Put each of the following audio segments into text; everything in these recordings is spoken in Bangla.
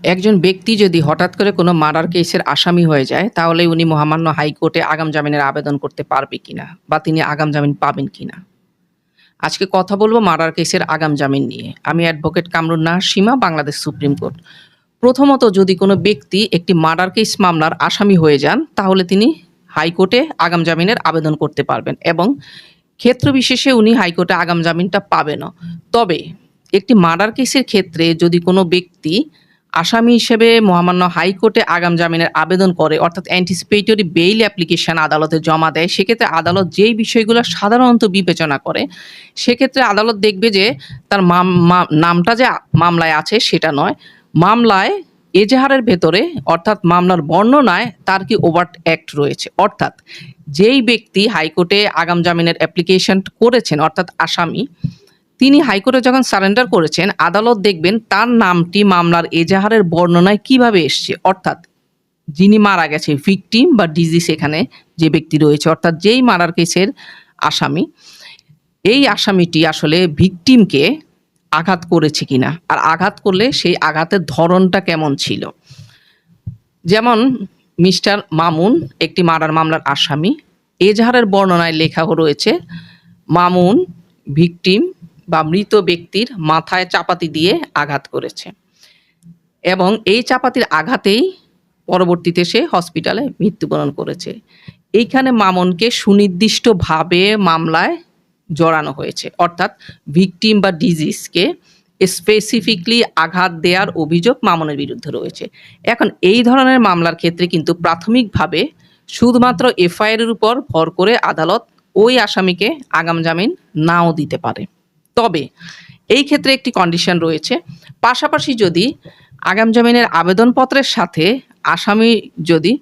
একজন ব্যক্তি যদি হঠাৎ করে কোনো মার্ডার কেসের আসামি হয়ে যায়, তাহলে উনি মহামান্য হাইকোর্টে আগাম জামিনের আবেদন করতে পারবে কিনা বা তিনি আগাম জামিন পাবেন কিনা? আজকে কথা বলব মার্ডার কেসের আগাম জামিন নিয়ে। আমি advocate Kamrun Nahar, Seema, Bangladesh supreme court. প্রথমত যদি কোনো ব্যক্তি একটি মার্ডার কেস মামলার আসামি হয়ে যান, তাহলে তিনি হাইকোর্টে আগাম জামিনের আবেদন করতে পারবেন এবং ক্ষেত্র বিশেষে উনি হাইকোর্টে আগাম জামিনটা পাবেনও। তবে একটি মার্ডার কেসের ক্ষেত্রে যদি কোনো ব্যক্তি আসামি হিসেবে মহামান্য হাইকোর্টে আগাম জামিনের আবেদন করে, অর্থাৎ অ্যান্টিসিপেটরি বেইল অ্যাপ্লিকেশন আদালতে জমা দেয়। সেক্ষেত্রে আদালত যেই বিষয়গুলো সাধারণত বিবেচনা করে, সেক্ষেত্রে আদালত দেখবে যে তার নামটা যে মামলায় আছে সেটা নয়। মামলায় এজাহারের ভেতরে, অর্থাৎ মামলার বর্ণনায় তার কি ওভার্ট অ্যাক্ট রয়েছে। অর্থাৎ যেই ব্যক্তি হাইকোর্টে আগাম জামিনের অ্যাপ্লিকেশন করেছেন, অর্থাৎ আসামি তিনি হাইকোর্টে যখন সারেন্ডার করেছেন, আদালত দেখবেন তার নামটি মামলার এজাহারের বর্ণনায় কীভাবে এসছে। অর্থাৎ যিনি মারা গেছে, ভিকটিম বা ডিজিজ এখানে যে ব্যক্তি রয়েছে, অর্থাৎ যেই মারার কেসের আসামি, এই আসামিটি আসলে ভিকটিমকে আঘাত করেছে কিনা আর আঘাত করলে সেই আঘাতের ধরনটা কেমন ছিল। যেমন মিস্টার মামুন একটি মারার মামলার আসামি, এজাহারের বর্ণনায় লেখা রয়েছে, মামুন, ভিকটিম বা মৃত ব্যক্তির মাথায় চাপাতি দিয়ে আঘাত করেছে। এবং এই চাপাতির আঘাতেই পরবর্তীতে সে হসপিটালে মৃত্যুবরণ করেছে। এইখানে মামুনকে সুনির্দিষ্টভাবে মামলায় জড়ানো হয়েছে। অর্থাৎ ভিকটিম বা ডিজিজকে স্পেসিফিকলি আঘাত দেওয়ার অভিযোগ মামনের বিরুদ্ধে রয়েছে। এখন এই ধরনের মামলার ক্ষেত্রে কিন্তু প্রাথমিকভাবে শুধুমাত্র এফআইআর উপর ভর করে আদালত ওই আসামিকে আগাম জামিন নাও দিতে পারে। তবে এই ক্ষেত্রে একটি কন্ডিশন রয়েছে। পাশাপাশি যদি আগাম জামিনের আবেদনপত্রের সাথে আসামি যদি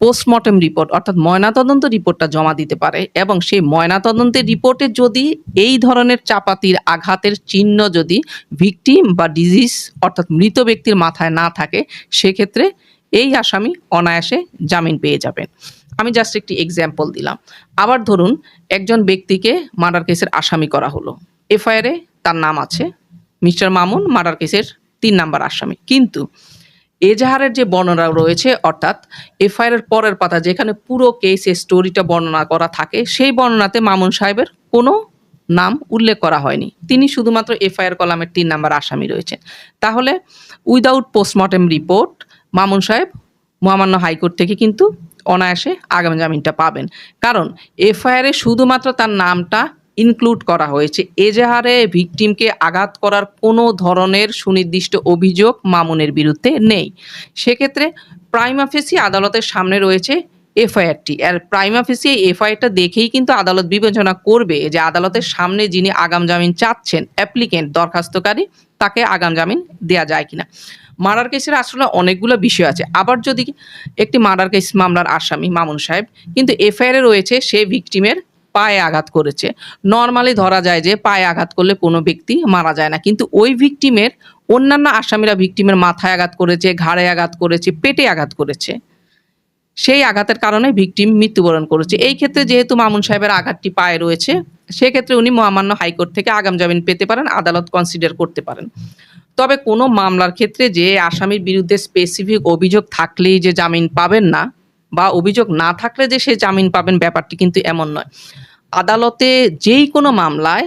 পোস্টমর্টেম রিপোর্ট অর্থাৎ ময়নাতদন্ত রিপোর্টটা জমা দিতে পারে এবং সেই ময়নাতদন্তের রিপোর্টে যদি এই ধরনের চাপাতির আঘাতের চিহ্ন যদি ভিকটিম বা ডিজিজ অর্থাৎ মৃত ব্যক্তির মাথায় না থাকে, সেক্ষেত্রে এই আসামি অনায়াসে জামিন পেয়ে যাবেন। আমি জাস্ট একটি এক্সাম্পল দিলাম। আবার ধরুন, একজন ব্যক্তিকে মার্ডার কেসের আসামি করা হলো। এফআইআরে তার নাম আছে মিস্টার মামুন, মার্ডার কেসের তিন নাম্বার আসামি। কিন্তু এজাহারের যে বর্ণনা রয়েছে, অর্থাৎ এফআইআর পরের পাতা যেখানে পুরো কেসের স্টোরিটা বর্ণনা করা থাকে, সেই বর্ণনাতে মামুন সাহেবের কোনো নাম উল্লেখ করা হয়নি। তিনি শুধুমাত্র এফআইআর কলামের তিন নাম্বার আসামি রয়েছেন। তাহলে উইদাউট পোস্টমর্টেম রিপোর্ট, মামুন সাহেব মহামান্য হাইকোর্ট থেকে কিন্তু অনায়াসে আগামী জামিনটা পাবেন। কারণ এফআইআরে শুধুমাত্র তার নামটা ইনক্লুড করা হয়েছে। এজাহারে ভিকটিমকে আঘাত করার কোনো ধরনের সুনির্দিষ্ট অভিযোগ মামুনের বিরুদ্ধে নেই। সেক্ষেত্রে প্রাইমা ফেসি আদালতের সামনে রয়েছে এফআইআরটি। আর প্রাইমা ফেসি এই এফআইআরটা দেখেই কিন্তু আদালত বিবেচনা করবে যে আদালতের সামনে যিনি আগাম জামিন চাচ্ছেন, অ্যাপ্লিকেন্ট, দরখাস্তকারী, তাকে আগাম জামিন দেওয়া যায় কিনা। মার্ডার কেসের আসলে অনেকগুলো বিষয় আছে। আবার যদি একটি মার্ডার কেস মামলার আসামি মামুন সাহেব, কিন্তু এফআইআরে রয়েছে সে ভিকটিমের পায়ে আঘাত করেছে। নর্মালি ধরা যায় যে পায়ে আঘাত করলে কোনো ব্যক্তি মারা যায় না। কিন্তু ওই ভিকটিমের অন্যান্য আসামিরা ভিকটিমের মাথায় আঘাত করেছে, ঘাড়ে আঘাত করেছে, পেটে আঘাত করেছে। সেই আঘাতের কারণে ভিকটিম মৃত্যুবরণ করেছে। এই ক্ষেত্রে যেহেতু মামুন সাহেবের আঘাতটি পায়ে রয়েছে, সেক্ষেত্রে উনি মহামান্য হাইকোর্ট থেকে আগাম জামিন পেতে পারেন, আদালত কনসিডার করতে পারেন। তবে কোনো মামলার ক্ষেত্রে যে আসামির বিরুদ্ধে স্পেসিফিক অভিযোগ থাকলেই যে জামিন পাবেন না বা অভিযোগ না থাকলে যে সে জামিন পাবেন ব্যাপারটি কিন্তু এমন নয়। আদালতে যেই কোনো মামলায়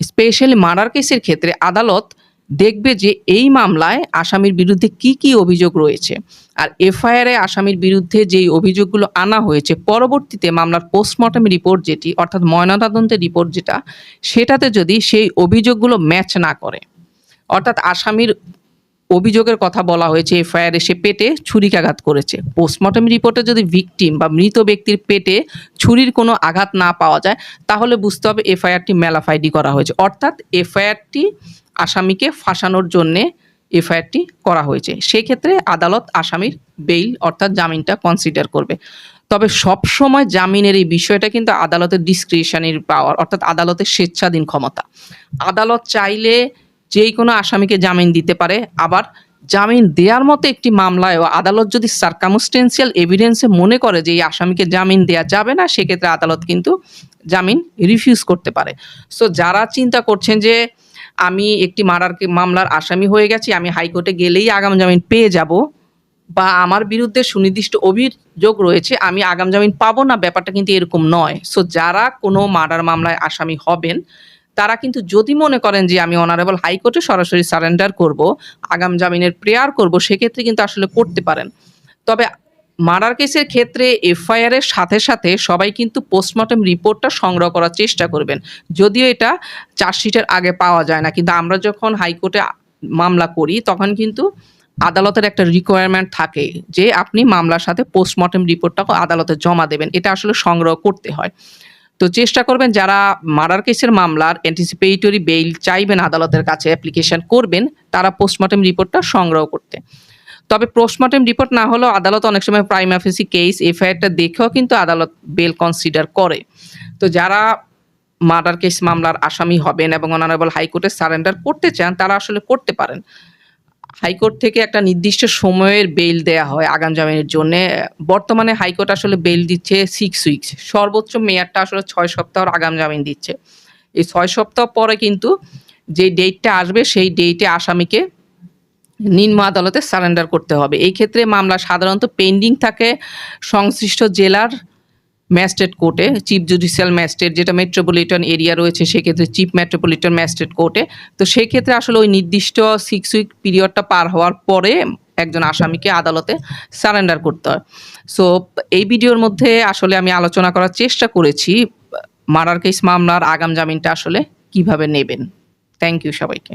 স্পেশালি মার্ডার কেসের ক্ষেত্রে আদালত দেখবে যে এই মামলায় আসামির বিরুদ্ধে কি কি অভিযোগ রয়েছে। আর এফআইআরে আসামির বিরুদ্ধে যেই অভিযোগগুলো আনা হয়েছে, পরবর্তীতে মামলার পোস্টমর্টম রিপোর্ট যেটি, অর্থাৎ ময়নাতদন্তের রিপোর্ট যেটা, সেটাতে যদি সেই অভিযোগগুলো ম্যাচ না করে, অর্থাৎ আসামির অভিযোগের কথা বলা হয়েছে এফআইআর সে পেটে ছুরিকাঘাত করেছে। পোস্টমর্টম রিপোর্টে যদি ভিকটিম বা মৃত ব্যক্তির পেটে ছুরির কোনো আঘাত না পাওয়া যায়, তাহলে বুঝতে হবে এফআইআরটি মেলাফাইডি করা হয়েছে। অর্থাৎ এফআইআরটি আসামিকে ফাঁসানোর জন্যে এফআইআরটি করা হয়েছে। সেক্ষেত্রে আদালত আসামির বেইল অর্থাৎ জামিনটা কনসিডার করবে। তবে সবসময় জামিনের এই বিষয়টা কিন্তু আদালতের ডিসক্রিশনের পাওয়ার অর্থাৎ আদালতের স্বেচ্ছাধীন ক্ষমতা। আদালত চাইলে যেই কোনো আসামিকে জামিন দিতে পারে। আবার জামিন দেওয়ার মতো একটি মামলায় আদালত যদি সার্কামস্টেন্সিয়াল এভিডেন্সে মনে করে যে এই আসামিকে জামিন দেওয়া যাবে না, সেক্ষেত্রে আদালত কিন্তু জামিন রিফিউজ করতে পারে। সো যারা চিন্তা করছেন যে আমি একটি মার্ডার মামলার আসামি হয়ে গেছি, আমি হাইকোর্টে গেলেই আগাম জামিন পেয়ে যাব বা আমার বিরুদ্ধে সুনির্দিষ্ট অভিযোগ রয়েছে, আমি আগাম জামিন পাবো না, ব্যাপারটা কিন্তু এরকম নয়। সো যারা কোনো মার্ডার মামলায় আসামি হবেন তারা কিন্তু যদি মনে করেন যে আমি অনারেবল হাইকোর্টে সরাসরি সারেন্ডার করব, আগাম জামিনের প্রেয়ার করব, সেক্ষেত্রে কিন্তু আসলে করতে পারেন। তবে মার্ডার কেসের ক্ষেত্রে এফআইআর এর সাথে সাথে সবাই কিন্তু পোস্টমর্টম রিপোর্টটা সংগ্রহ করার চেষ্টা করবেন। যদিও এটা চার্জশিটের আগে পাওয়া যায় না, কিন্তু আমরা যখন হাইকোর্টে মামলা করি, তখন কিন্তু আদালতের একটা রিকোয়ারমেন্ট থাকে যে আপনি মামলার সাথে পোস্টমর্টম রিপোর্টটা আদালতে জমা দেবেন। এটা আসলে সংগ্রহ করতে হয়। তো চেষ্টা করবেন যারা মার্ডার কেসের মামলার অ্যান্টিসিপেটরি বেইল চাইবেন আদালতের কাছে অ্যাপ্লিকেশন করবেন, তারা পোস্টমর্টম রিপোর্টটা সংগ্রহ করতে। তবে পোস্টমর্টম রিপোর্ট না হলেও আদালত অনেক সময় প্রাইম অফিসি কেস এফআইআরটা দেখেও কিন্তু আদালত বেল কনসিডার করে। তো যারা মার্ডার কেস মামলার আসামি হবেন এবং অনারেবল হাইকোর্টে সারেন্ডার করতে চান, তারা আসলে করতে পারেন। হাইকোর্ট থেকে একটা নির্দিষ্ট সময়ের বেল দেয়া হয় আগাম জামিনের জন্য। বর্তমানে হাইকোর্ট আসলে বেল দিচ্ছে সিক্স উইকস সর্বোচ্চ মেয়াদটা আসলে ছয় সপ্তাহর আগাম জামিন দিচ্ছে। এই ছয় সপ্তাহ পরে কিন্তু যে ডেটটা আসবে সেই ডেটে আসামিকে নিম্ন আদালতে সারেন্ডার করতে হবে। এই ক্ষেত্রে মামলা সাধারণত পেন্ডিং থাকে সংশ্লিষ্ট জেলার ম্যাজিস্ট্রেট কোর্টে, চিফ জুডিশিয়াল ম্যাজিস্ট্রেট যেটা মেট্রোপলিটন এরিয়া রয়েছে, সেক্ষেত্রে চিফ মেট্রোপলিটন ম্যাজিস্ট্রেট কোর্টে। তো সেক্ষেত্রে আসলে ওই নির্দিষ্ট সিক্স উইক পিরিয়ডটা পার হওয়ার পরে একজন আসামিকে আদালতে সারেন্ডার করতে হয়। সো এই ভিডিওর মধ্যে আসলে আমি আলোচনা করার চেষ্টা করেছি, মার্ডার কেস মামলার আগাম জামিনটা আসলে কীভাবে নেবেন। থ্যাংক ইউ সবাইকে।